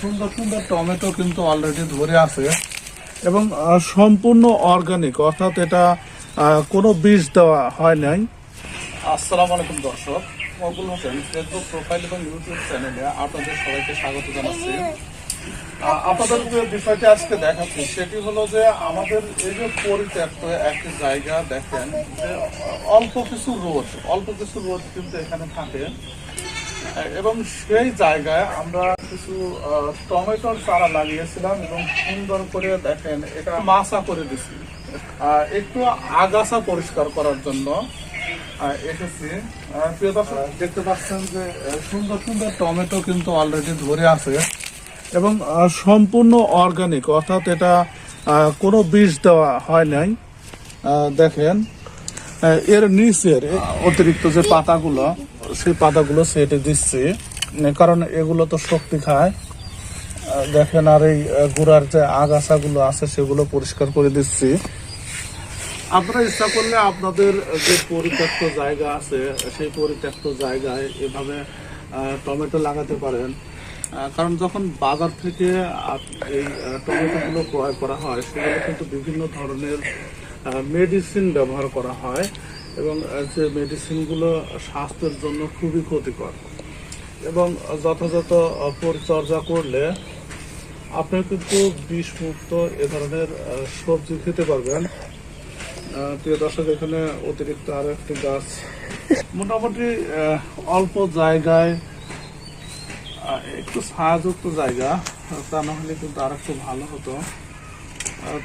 সুন্দর সুন্দর টমেটো কিন্তু অলরেডি ধরে আছে এবং সম্পূর্ণ অর্গানিক অর্থাৎ এটা কোনো বীজ দেওয়া হয় নাই। আসসালামু আলাইকুম দর্শক, মকবুল হোসেন ফেসবুক প্রোফাইল এবং ইউটিউব চ্যানেলে আপনাদের সবাইকে স্বাগত জানাচ্ছি। আপনাদের যে বিষয়টি আজকে দেখাচ্ছি, সেটি হলো যে আমাদের এই যে পরিত্যক্ত একটি জায়গা দেখেন, যে অল্প কিছু রোদ, অল্প কিছু রোদ কিন্তু এখানে থাকে। এবং সেই জায়গায় আমরা কিছু টমেটোর চারা লাগিয়েছিলাম এবং সুন্দর করে দেখেন, এটা মাছা করে দিছি। একটু আগাছা পরিষ্কার করার জন্য এসেছি। প্রিয় দর্শক, দেখতে পাচ্ছেন যে সুন্দর সুন্দর টমেটো কিন্তু অলরেডি ধরে আছে এবং সম্পূর্ণ অর্গানিক অর্থাৎ এটা কোনো বীজ দেওয়া হয় নাই। দেখেন এর নিচের অতিরিক্ত যে পাতাগুলো সেই পাতাগুলো সেটে দিচ্ছি। কারণ এগুলো তো শক্তি খায়। দেখেন আর এই গুড়ার যে আগাছাগুলো আছে সেগুলো পরিষ্কার করে দিচ্ছি। আপনারা ইচ্ছা করলে আপনাদের যে পরিত্যক্ত জায়গা আছে, সেই পরিত্যক্ত জায়গায় এভাবে টমেটো লাগাতে পারেন। কারণ যখন বাজার থেকে এই টমেটোগুলো ক্রয় করা হয়, সেগুলো কিন্তু বিভিন্ন ধরনের মেডিসিন ব্যবহার করা হয়। এবং যে মেডিসিনগুলো স্বাস্থ্যের জন্য খুবই ক্ষতিকর। এবং যথাযথ পরিচর্যা করলে আপনি কিন্তু বিষমুক্ত এ ধরনের সবজি খেতে পারবেন। প্রিয় দর্শক, এখানে অতিরিক্ত আরও একটি গাছ। মোটামুটি অল্প জায়গায় একটু ছায়াযুক্ত জায়গা, তা না হলে কিন্তু আর একটু ভালো হতো।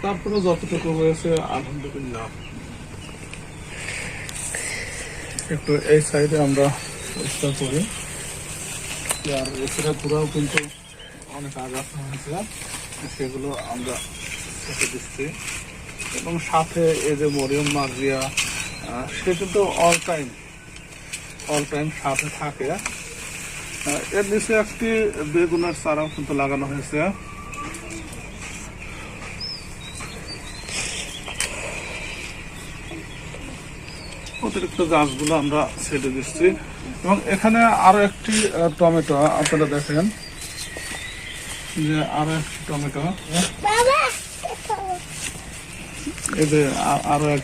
তারপরে যতটুকু হয়েছে, আলহামদুলিল্লাহ। একটু এই সাইডে আমরা পরিষ্কার করি। আর এছাড়া পুরাও কিন্তু অনেক আগাছা হয়েছে সেগুলো আমরা কেটে দিচ্ছি। এবং সাথে এই যে মরিয়ম আহ, সে কিন্তু অল টাইম অল টাইম সাথে থাকে। এর নিচে একটি বেগুনের চারাও কিন্তু লাগানো হয়েছে। অতিরিক্ত গাছগুলো আমরা ছেড়ে দিচ্ছি। এবং এখানে আরও একটি টমেটো, আপনারা দেখেন যে আরও একটি টমেটো। আ- আরও এক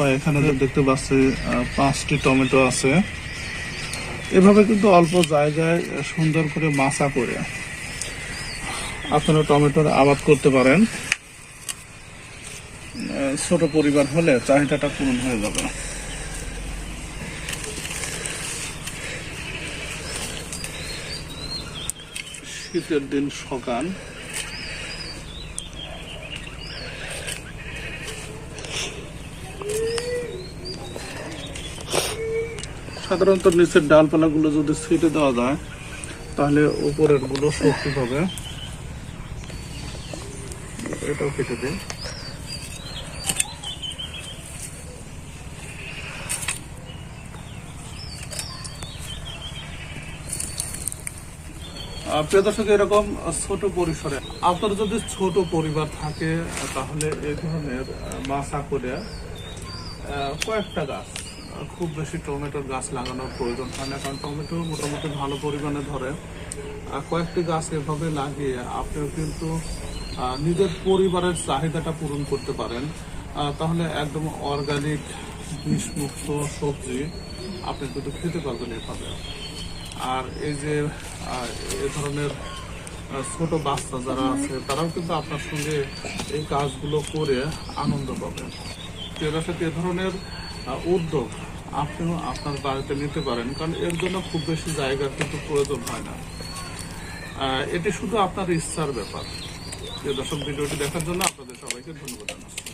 এখানে দেখতে পাচ্ছি পাঁচটি টমেটো আছে। এভাবে কিন্তু অল্প জায়গায় সুন্দর করে মাচা করে আপনারা টমেটোর আবাদ করতে পারেন। ছোট পরিবার হলে চাহিদাটা পূরণ হয়ে যাবে। শীতের দিন সকাল। সাধারণত নিচের ডালপালাগুলো যদি ছেটে দেওয়া যায়, তাহলে উপরেরগুলো শক্তি পাবে এটাও কেটে দিন প্রিয় দর্শক, এরকম ছোট পরিসরে, আপনার যদি ছোট পরিবার থাকে, তাহলে এই ধরনের মাছা করে কয়েকটা গাছ খুব বেশি টমেটোর গাছ লাগানোর প্রয়োজন হয় না, কারণ টমেটো মোটামুটি ভালো পরিমাণে ধরে। কয়েকটি গাছ এভাবে লাগিয়ে আপনিও কিন্তু নিজের পরিবারের চাহিদাটা পূরণ করতে পারেন। তাহলে একদম অর্গানিক বিষমুক্ত সবজি আপনি কিন্তু খেতে পারবেন এভাবে। আর এই যে এ ধরনের ছোট বাচ্চা যারা আছে তারাও কিন্তু আপনার সঙ্গে এই কাজগুলো করে আনন্দ পাবে দর্শক, এ ধরনের উদ্যোগ আপনিও আপনার বাড়িতে নিতে পারেন কারণ এর জন্য খুব বেশি জায়গার কিন্তু প্রয়োজন হয় না। এটি শুধু আপনার ইচ্ছার ব্যাপার। দর্শক ভিডিওটি দেখার জন্য আপনাদের সবাইকে ধন্যবাদ জানাচ্ছি।